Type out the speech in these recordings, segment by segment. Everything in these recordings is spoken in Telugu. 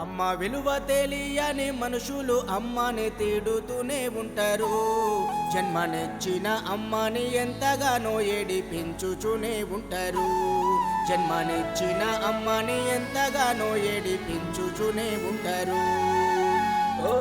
అమ్మ విలువ తెలియని మనుషులు అమ్మని తీడుతూనే ఉంటారు. జన్మనిచ్చిన అమ్మని ఎంతగానో ఏడిపించుచునే ఉంటారు. జన్మనిచ్చిన అమ్మని ఎంతగానో ఏడిపించుచునే ఉంటారు. ఓ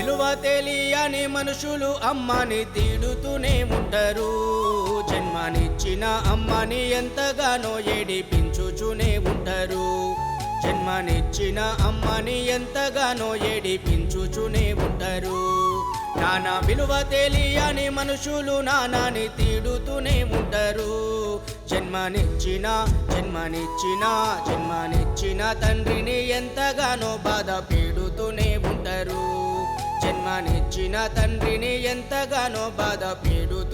విలువ తెలియని మనుషులు అమ్మని తీడుతూనే ఉంటారు. జన్మనిచ్చిన అమ్మని ఎంతగానో ఏడిపించుచునే ఉంటారు. జన్మనిచ్చిన అమ్మని ఎంతగానో ఏడిపించుచునే ఉంటారు. నానా విలువ తెలియని మనుషులు నానాని తీడుతూనే ఉంటారు. జన్మనిచ్చిన జన్మనిచ్చిన జన్మనిచ్చిన తండ్రిని ఎంతగానో జన్మనిచ్చిన తండ్రిని ఎంతగానో బాధ పెడుతూనే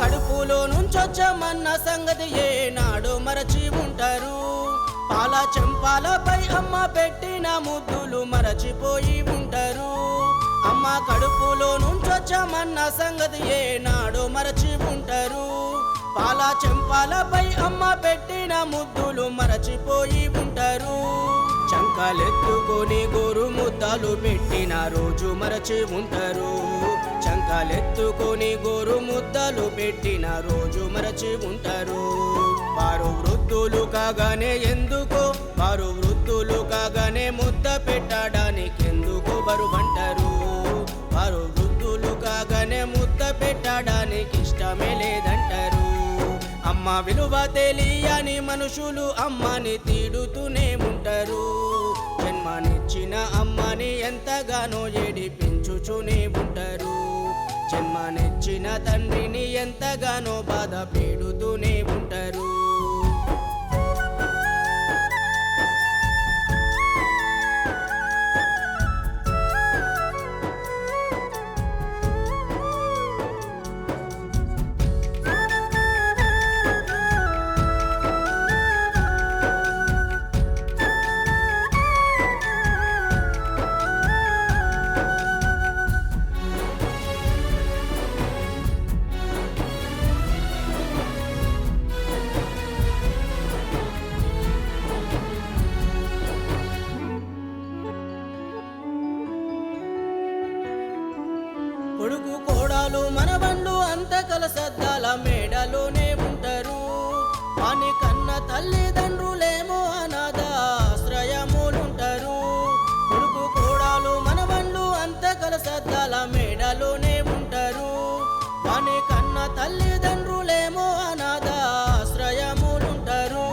కడుపులో నుంచొచ్చమన్న సంగతి ఏనాడు మరచి ఉంటారు. పాల చెంపాలపై అమ్మ పెట్టిన ముద్దులు మరచిపోయి ఉంటారు. అమ్మ కడుపులో నుంచొచ్చమన్న సంగతి ఏనాడు మరచి ఉంటారు. పాల చెంపాలపై అమ్మ పెట్టిన ముద్దులు మరచిపోయి ఉంటారు. చంకాలెత్తుకొని గోరు ముద్దలు పెట్టిన రోజు మరచి ఉంటారు. చంకాలెత్తుకొని గోరు ముద్దలు పెట్టిన రోజు మరచి ఉంటారు. వారు వృద్ధులు కాగానే ఎందుకు? వారు వృద్ధులు కాగానే ముద్ద పెట్టడానికి ఎందుకు బరువంటారు వారు వృద్ధులు కాగానే ముద్ద పెట్టడానికి ఇష్టమే లేదంటారు. అమ్మ విలువ తెలియని మనుషులు అమ్మని తీడుతూనే ఉంటారు. జన్మనిచ్చిన అమ్మని ఎంతగానో ఏడిపించుచునే ఉంటారు. జన్మనిచ్చిన తండ్రిని ఎంతగానో బాధ పెడుతూనే ఉంటారు. మనవళ్ళు అంత కలసద్దాల మేడలోనే ఉంటారు. అని కన్న తల్లిదండ్రులేమో అనాథ ఆశ్రయములుంటారు కొడుకు కోడాలు మనవళ్ళు అంత కలసద్దాల మేడలోనే ఉంటారు. అని కన్న తల్లిదండ్రులేమో అనాథ ఆశ్రయములుంటారు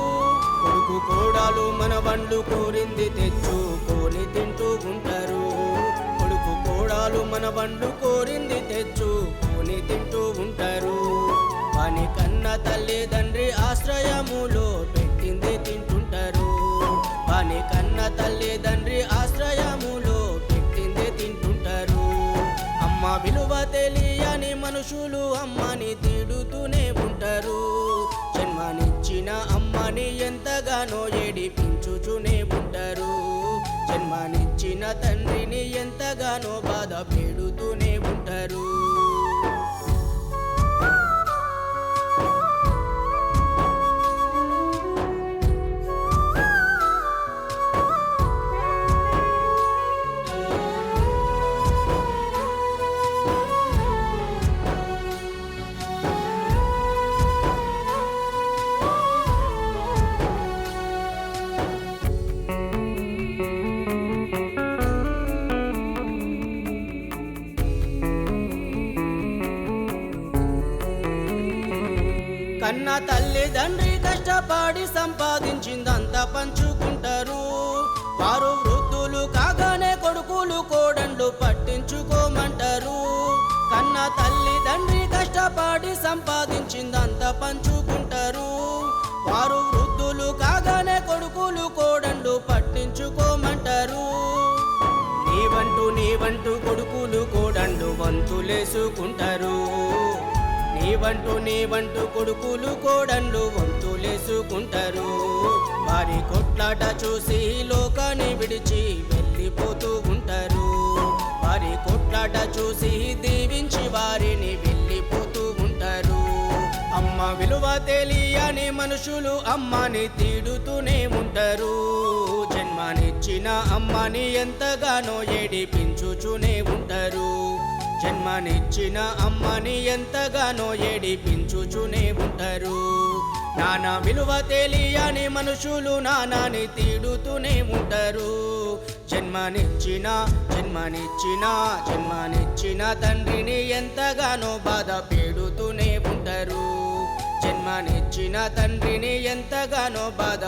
కొడుకు కోడాలు మన బండ్లు కోరింది తెచ్చుకొని తింటూ ఉంటారు. కొడుకు కోడాలు మన బండ్లు కోరింది తెచ్చుకొని తల్లిదండ్రి ఆశ్రయములో పెట్టింది తింటుంటారు. పని కన్న తల్లిదండ్రి ఆశ్రయములో పెట్టింది తింటుంటారు. అమ్మ విలువ తెలియని మనుషులు అమ్మని తిడుతూనే ఉంటారు. జన్మనిచ్చిన అమ్మని ఎంతగానో ఏడిపించుచునే ఉంటారు. జన్మనిచ్చిన తండ్రిని ఎంతగానో కన్న తల్లి తండ్రి కష్టపడి సంపాదించిందంతా పంచుకుంటారు. వారు వృద్ధులు కాగానే కొడుకులు కోడండు పట్టించుకోమంటారు. కన్న తల్లి తండ్రి కష్టపడి సంపాదించిందంతా పంచుకుంటారు. వారు వృద్ధులు కాగానే కొడుకులు కోడండు పట్టించుకోమంటారు. నీవంటూ నీవంటూ కొడుకులు కోడండు వంతులేసుకుంటారు. నీవంటూ నీవంటూ కొడుకులు కోడండు వంతులేసుకుంటారు. వారి కొట్లాట చూసి లోకాన్ని విడిచి వెళ్ళిపోతూ ఉంటారు. వారి కొట్లాట చూసి దీవించి వారిని వెళ్ళిపోతూ ఉంటారు. అమ్మ విలువ తెలియని మనుషులు అమ్మని తీడుతూనే ఉంటారు. జన్మనిచ్చిన అమ్మని ఎంతగానో ఏడిపించుచునే ఉంటారు. జన్మనిచ్చిన అమ్మని ఎంతగానో ఏడిపించుచునే ఉంటారు. నానా విలువ తెలియని మనుషులు నానాని తీడుతూనే ఉంటారు. జన్మనిచ్చిన జన్మనిచ్చిన జన్మనిచ్చిన తండ్రిని ఎంతగానో బాధ పెడుతూనే ఉంటారు. జన్మనిచ్చిన తండ్రిని ఎంతగానో బాధ